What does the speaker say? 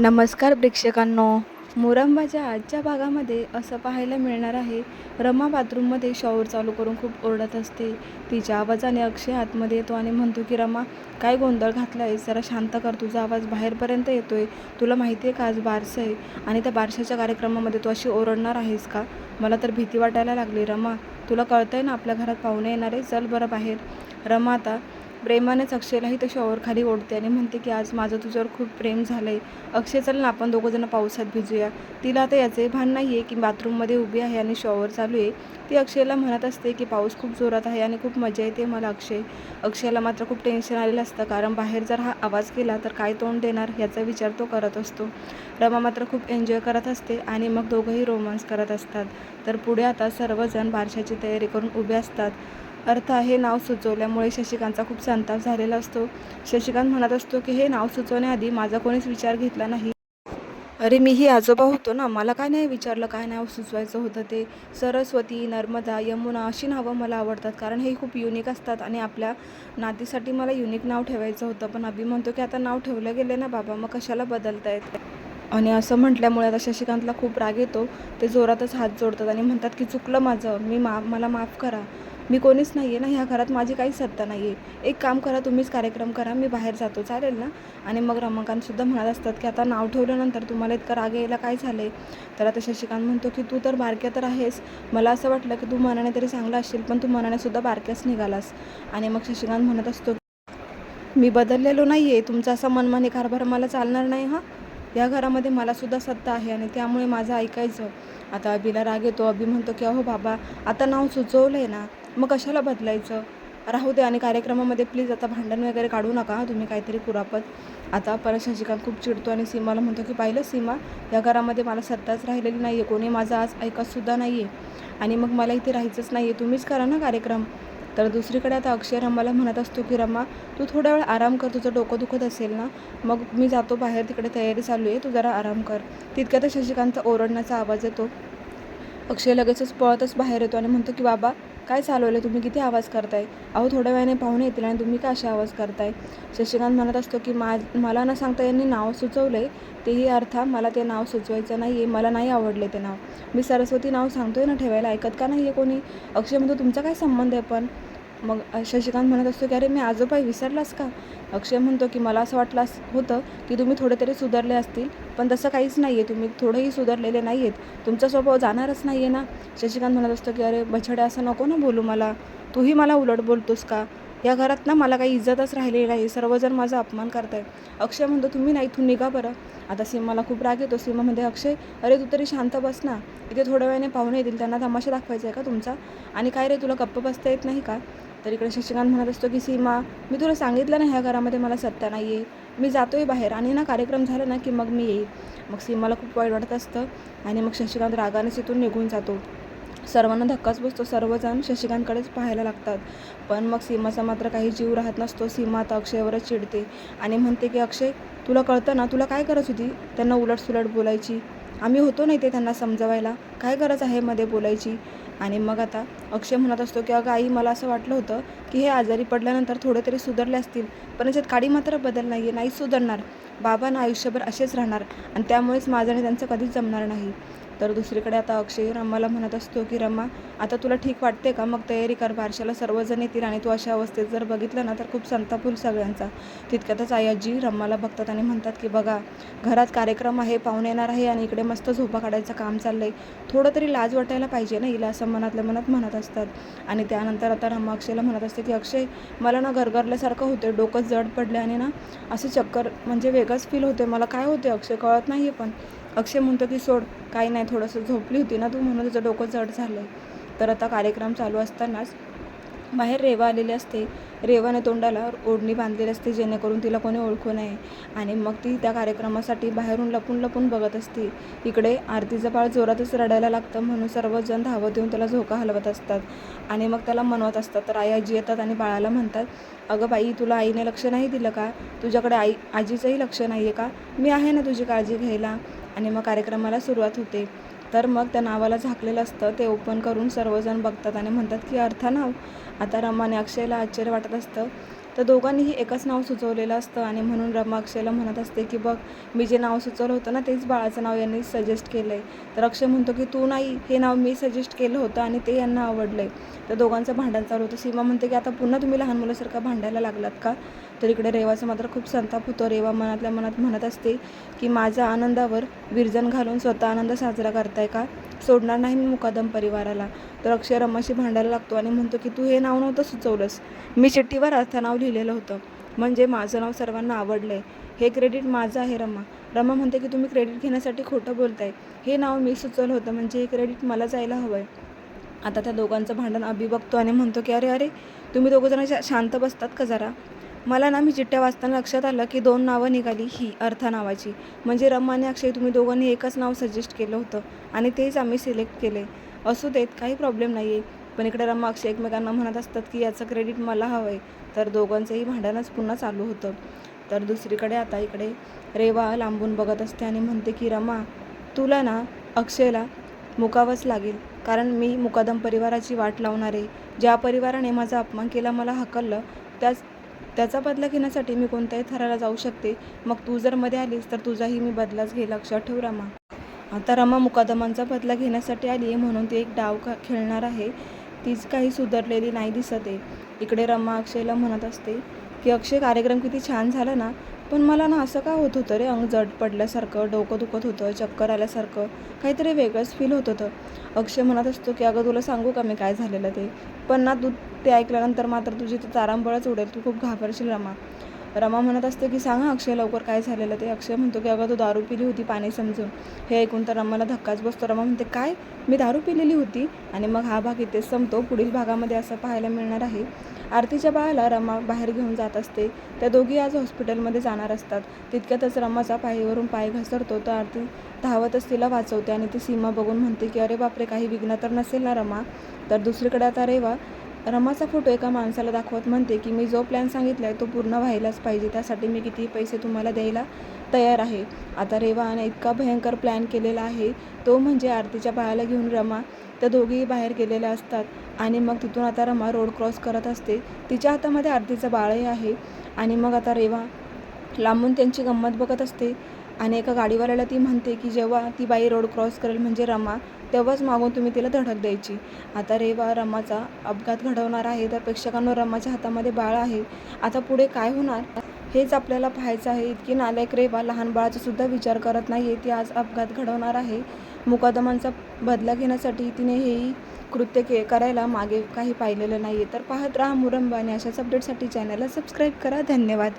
नमस्कार प्रेक्षकांनो. मोरंबाच्या आजच्या भागामध्ये असं पाहायला मिळणार आहे रमा बाथरूममध्ये शॉवर चालू करून खूप ओरडत असते. तिच्या आवाजाने अक्षय आतमध्ये येतो आणि म्हणतो की रमा काय गोंधळ घातला आहे जरा शांत कर तुझा आवाज बाहेरपर्यंत येतो आहे तुला माहिती आहे का आज बारसं आहे आणि त्या बारशाच्या कार्यक्रमामध्ये तू अशी ओरडणार आहेस का? मला तर भीती वाटायला लागली. रमा तुला कळतं आहे ना आपल्या घरात पाहुणे येणार? आहे चल बरं बाहेर. रमा आता प्रेमानेच अक्षयलाही तशी शॉवर खाली ओढते आणि म्हणते की आज माझं तुझ्यावर खूप प्रेम झालं आहे अक्षय चल ना आपण दोघंजणं पावसात भिजूया. तिला आता याचे भान नाही आहे की बाथरूममध्ये उभी आहे आणि शॉवर चालू आहे. ती अक्षयला म्हणत असते की पाऊस खूप जोरात आहे आणि खूप मजा येते मला अक्षय. अक्षयला मात्र खूप टेन्शन आलेलं असतं कारण बाहेर जर हा आवाज केला तर काय तोंड देणार याचा विचार तो करत असतो. रमा मात्र खूप एन्जॉय करत असते आणि मग दोघंही रोमांस करत असतात. तर पुढे आता सर्वजण बारशाची तयारी करून उभे असतात. अर्थ हे नाव सुचवल्यामुळे शशिकांतचा खूप संताप झालेला असतो. शशिकांत म्हणत असतो की हे नाव सुचवण्याआधी माझा कोणीच विचार घेतला नाही. अरे मीही आजोबा होतो ना. मला काय नाही विचारलं काय नाव सुचवायचं होतं ते. सरस्वती नर्मदा यमुना अशी नावं मला आवडतात कारण हे खूप युनिक असतात आणि आपल्या नातीसाठी मला युनिक नाव ठेवायचं होतं. पण अभि म्हणतो की आता नाव ठेवलं गेलं ना बाबा. मग कशाला बदलता येत? आणि असं म्हटल्यामुळे आता शशिकांतला खूप राग येतो. ते जोरातच हात जोडतात आणि म्हणतात की चुकलं माझं. मी मा मला माफ करा. मी कोणीच नाही आहे ना ह्या घरात माझी काही सत्ता नाही आहे एक काम करा तुम्हीच कार्यक्रम करा मी बाहेर जातो. चालेल ना? आणि मग रमाकांतसुद्धा म्हणत असतात की आता नाव ठेवल्यानंतर तुम्हाला इतकं राग यायला काय झालं आहे तर आता शशिकांत म्हणतो की तू तर बारक्या तर आहेस. मला असं वाटलं की तू मनाने तरी चांगला असशील पण तू मनानेसुद्धा बारक्याच निघालास. आणि मग शशिकांत म्हणत असतो मी बदललेलो नाही आहे तुमचा असा मनमानी कारभार मला चालणार नाही हां? या घरामध्ये मला सुद्धा सत्ता आहे आणि त्यामुळे माझं ऐकायचं. आता अभिला राग येतो. अभि म्हणतो की अहो बाबा आता नाव सुचवलं आहे ना. मग कशाला बदलायचं? राहू दे आणि कार्यक्रमामध्ये प्लीज आता भांडण वगैरे काढू नका. तुम्ही काहीतरी कुरापत आता परत शशिकांत खूप चिडतो आणि सीमाला म्हणतो की पाहिलं सीमा या घरामध्ये मला सत्ताच राहिलेली नाही आहे कोणी माझा आज ऐकतसुद्धा नाही आहे आणि मग मला इथे राहायचंच नाही आहे तुम्हीच करा ना कार्यक्रम. तर दुसरीकडे आता अक्षय रमाला म्हणत असतो की रमा तू थोडा वेळ आराम कर. तुझं डोकं दुखत असेल ना मग मी जातो बाहेर. तिकडे तयारी चालू आहे. तू जरा आराम कर. तितक्यात शशिकांत ओरडण्याचा आवाज येतो. अक्षय लगेचच पळतच बाहेर येतो आणि म्हणतो की बाबा काय चालवलं तुम्ही किती आवाज करताय? अहो थोड्या वेळाने पाहुणे येतील आणि तुम्ही का असे आवाज करताय? शशिकांत म्हणत असतो की मा मला न सांगता यांनी नाव सुचवलं आहे तेही अर्था मला ते नाव सुचवायचं नाही आहे मला नाही आवडले ते नाव. मी सरस्वती नाव सांगतोय ना ठेवायला? ऐकत का नाही आहे कोणी? अक्षय म्हणतो तुमचा काय संबंध आहे पण? मग शशिकांत म्हणत असतो की अरे मी आजोबा विसरलास का? अक्षय म्हणतो की मला असं वाटलं अस- होतं की तुम्ही थोडे तरी सुधारले असतील पण तसं काहीच नाही आहे तुम्ही थोडंही सुधारलेले नाही आहेत तुमचा स्वभाव जाणारच नाही आहे ना. शशिकांत म्हणत असतो की अरे बछड्या असं नको ना बोलू मला. तूही मला उलट बोलतोस का? या घरात ना मला काही इज्जतच राहिलेली नाही. सर्वजण माझा अपमान करताय अक्षय म्हणतो तुम्ही नाही इथून निघा बरं. आता सीमाला खूप राग येतो. सीमा म्हणते अक्षय अरे तू तरी शांत बस ना. इथे थोड्या वेळाने पाहुणे येतील. त्यांना तमाशा दाखवायचा आहे का तुमचा? आणि काय रे तुला गप्प बसता येत नाही का? तर इकडे शशिकांत म्हणत असतो की सीमा मी तुला सांगितलं ना ह्या घरामध्ये मला सत्ता नाही आहे मी जातोय बाहेर आणि ना कार्यक्रम झाला ना की मग मी येईल. मग सीमाला खूप वाईट वाटत असतं आणि मग शशिकांत रागाने तिथून निघून जातो. सर्वांना धक्काच बसतो. सर्वजण शशिकांतकडेच पाहायला लागतात. पण मग सीमाचा मात्र काही जीव राहत नसतो. सीमा आता अक्षयवरच चिडते आणि म्हणते की अक्षय तुला कळतं ना तुला काय गरज होती त्यांना उलटसुलट बोलायची? आम्ही होतो नाही ते त्यांना समजवायला. काय गरज आहे मध्ये बोलायची? आणि मग आता अक्षय म्हणत असतो की अगं आई मला असं वाटलं होतं की हे आजारी पडल्यानंतर थोडे तरी सुधारले असतील पण याच्यात काडी मात्र बदल नाही आहे नाही सुधारणार. बाबा ना आयुष्यभर असेच राहणार आणि त्यामुळेच माझं आणि त्यांचं कधीच जमणार नाही. तर दुसरीकडे आता अक्षय रम्माला म्हणत असतो की रम्मा आता तुला ठीक वाटते का? मग तयारी कर. बारशाला सर्वजण येतील आणि तू अशा अवस्थेत जर बघितलं ना तर खूप संताप होईल सगळ्यांचा. तितक्यातच आई आजी बघतात आणि म्हणतात की बघा घरात कार्यक्रम आहे पाहुणे येणार आहे आणि इकडे मस्त झोपा काढायचं काम चाललं आहे थोडं तरी लाज वाटायला पाहिजे ना हिला असं मनातल्या मनात म्हणत असतात. आणि त्यानंतर आता रमा अक्षयला म्हणत असते की अक्षय मला ना गरगरल्यासारखं होतं डोकं जड पडले आणि ना असं चक्कर म्हणजे वेगळंच फील होते मला काय होते अक्षय? कळत नाही आहे पण. अक्षय म्हणतो की सोड काही नाही थोडंसं झोपली होती ना तू म्हणून तुझं डोकं जड झालं तर आता कार्यक्रम चालू असतानाच बाहेर रेवा आलेली असते. रेवाने तोंडाला ओढणी बांधलेली असते जेणेकरून तिला कोणी ओळखू नये. आणि मग ती त्या कार्यक्रमासाठी बाहेरून लपून लपून बघत असते. इकडे आरतीचं बाळ जोरातच रडायला लागतं म्हणून सर्वजण धावत येऊन त्याला झोका हलवत असतात. आणि मग त्याला मनवत असतात. तर आई आजी येतात आणि बाळाला म्हणतात अगं बाई तुला आईने लक्ष नाही दिलं का? तुझ्याकडे आई आजीचंही लक्ष नाही आहे का? मी आहे ना तुझी काळजी घ्यायला? आणि मग कार्यक्रमाला सुरुवात होते. तर मग त्या नावाला झाकलेलं असतं. ते ओपन करून सर्वजण बघतात आणि म्हणतात की अर्था नाव आता रमाने अक्षयला आश्चर्य वाटत असतं. तर दोघांनीही एकच नाव सुचवलेलं असतं आणि म्हणून रमा अक्षयला म्हणत असते की बघ मी जे नाव सुचवलं होतं ना तेच बाळाचं नाव यांनी सजेस्ट केलं आहे तर अक्षय म्हणतो की तू नाही हे नाव मी सजेस्ट केलं होतं आणि ते यांना आवडलं आहे तर दोघांचं भांडण चालू होतं. सीमा म्हणते की आता पुन्हा तुम्ही लहान मुलासारखं भांडायला लागलात का? तर इकडे रेवाचं मात्र खूप संताप होतो. रेवा मनातल्या मनात म्हणत असते की माझ्या आनंदावर विरजन घालून स्वतः आनंद साजरा करताय का? सोडणार नाही मी मुकादम परिवाराला. तर अक्षय रमाशी भांडायला लागतो आणि म्हणतो की तू हे नाव नव्हतं सुचवलंस. मी चिठ्ठीवर अर्थ नाव लिहिलेलं होतं. म्हणजे माझं नाव सर्वांना आवडलं आहे हे क्रेडिट माझं आहे रमा. रमा म्हणते की तुम्ही क्रेडिट घेण्यासाठी खोटं बोलताय. हे नाव मी सुचवलं होतं. म्हणजे हे क्रेडिट मला जायला हवं आहे आता त्या दोघांचं भांडण अभि बघतो आणि म्हणतो की अरे अरे तुम्ही दोघंजण शा- शांत बसतात का जरा? मला ना मी चिठ्ठ्या वाचताना लक्षात आलं की दोन नावं निघाली ही अर्था नावाची. म्हणजे रमा आणि अक्षय तुम्ही दोघांनी एकच नाव सजेस्ट केलं होतं आणि तेच आम्ही सिलेक्ट केले. असू देत काही प्रॉब्लेम नाही आहे पण इकडे रमा अक्षय एकमेकांना म्हणत असतात की याचं क्रेडिट मला हवं आहे तर दोघांचंही भांडणच पुन्हा चालू होतं. तर दुसरीकडे आता इकडे रेवा लांबून बघत असते आणि म्हणते की रमा तुला ना अक्षयला मुकावंच लागेल. कारण मी मुकादम परिवाराची वाट लावणार. आहे ज्या परिवाराने माझा अपमान केला मला हकललं त्याच त्याचा बदला घेण्यासाठी मी कोणत्याही थराला जाऊ शकते. मग तू जर मध्ये आलीस तर तुझाही मी बदलाच घेईल लक्षात ठेव रमा. आता रमा मुकादमांचा बदला घेण्यासाठी आली आहे म्हणून ती एक डाव का खेळणार आहे. तीच काही सुधारलेली नाही दिसत आहे. इकडे रमा अक्षयला म्हणत असते की अक्षय कार्यक्रम किती छान झाला ना पण मला ना असं का होत होतं रे? अंग जड पडल्यासारखं डोकं दुखत होतं चक्कर आल्यासारखं काहीतरी वेगळंच फील होत होतं. अक्षय म्हणत असतो की अगं तुला सांगू का मी काय झालेलं ते? पण ना तू ते ऐकल्यानंतर मात्र तुझी तर तारांबळच उडेल. तू खूप घाबरशील रमा. रमा म्हणत असते की सांगा अक्षय लवकर काय झालेलं ते अक्षय म्हणतो की अगं तू दारू पिली होती पाणी समजून. हे ऐकून तर रमाला धक्काच बसतो. रमा म्हणते काय? मी दारू पिलेली होती? आणि मग हा भाग इथेच संपतो. पुढील भागामध्ये असं पाहायला मिळणार आहे. आरतीच्या बाळाला रमा बाहेर घेऊन जात असते. त्या दोघी आज हॉस्पिटलमध्ये जाणार असतात. तितक्यातच रमाचा पायीवरून पाय घसरतो. तर आरती धावतच तिला वाचवते आणि ती सीमा बघून म्हणते की अरे बापरे काही विघ्न तर नसेल ना रमा? तर दुसरीकडे आता रेवा. रमाचा फोटो एका माणसाला दाखवत म्हणते की मी जो प्लॅन सांगितला आहे तो पूर्ण व्हायलाच पाहिजे. त्यासाठी मी कितीही पैसे तुम्हाला द्यायला तयार आहे. आता रेवाने इतका भयंकर प्लॅन केलेला आहे. तो म्हणजे आरतीच्या बाळाला घेऊन रमा. त्या दोघीही बाहेर गेलेल्या असतात. आणि मग तिथून आता रमा रोड क्रॉस करत असते. तिच्या हातामध्ये आरतीचं बाळही आहे. आणि मग आता रेवा लांबून त्यांची गंमत बघत असते. आणि एका गाडीवाल्याला ती म्हणते की जेव्हा ती बाई रोड क्रॉस करेल म्हणजे रमा तेव्हाच मागून तुम्ही तिला धडक द्यायची. आता रेवा रमाचा अपघात घडवणार आहे तर प्रेक्षकांनो रमाच्या हातामध्ये बाळ आहे. आता पुढे काय होणार? हेच आपल्याला पाहायचं आहे. इतकी नालायक रेवा लहान बाळाचा सुद्धा विचार करत नाही आहे ती आज अपघात घडवणार आहे. मुकादमांचा बदला घेण्यासाठी तिने हेही कृत्य के करायला मागे काही पाहिलेलं नाही आहे तर पाहत राहा मुरंबा आणि अशाच अपडेटसाठी चॅनलला सबस्क्राईब करा. धन्यवाद.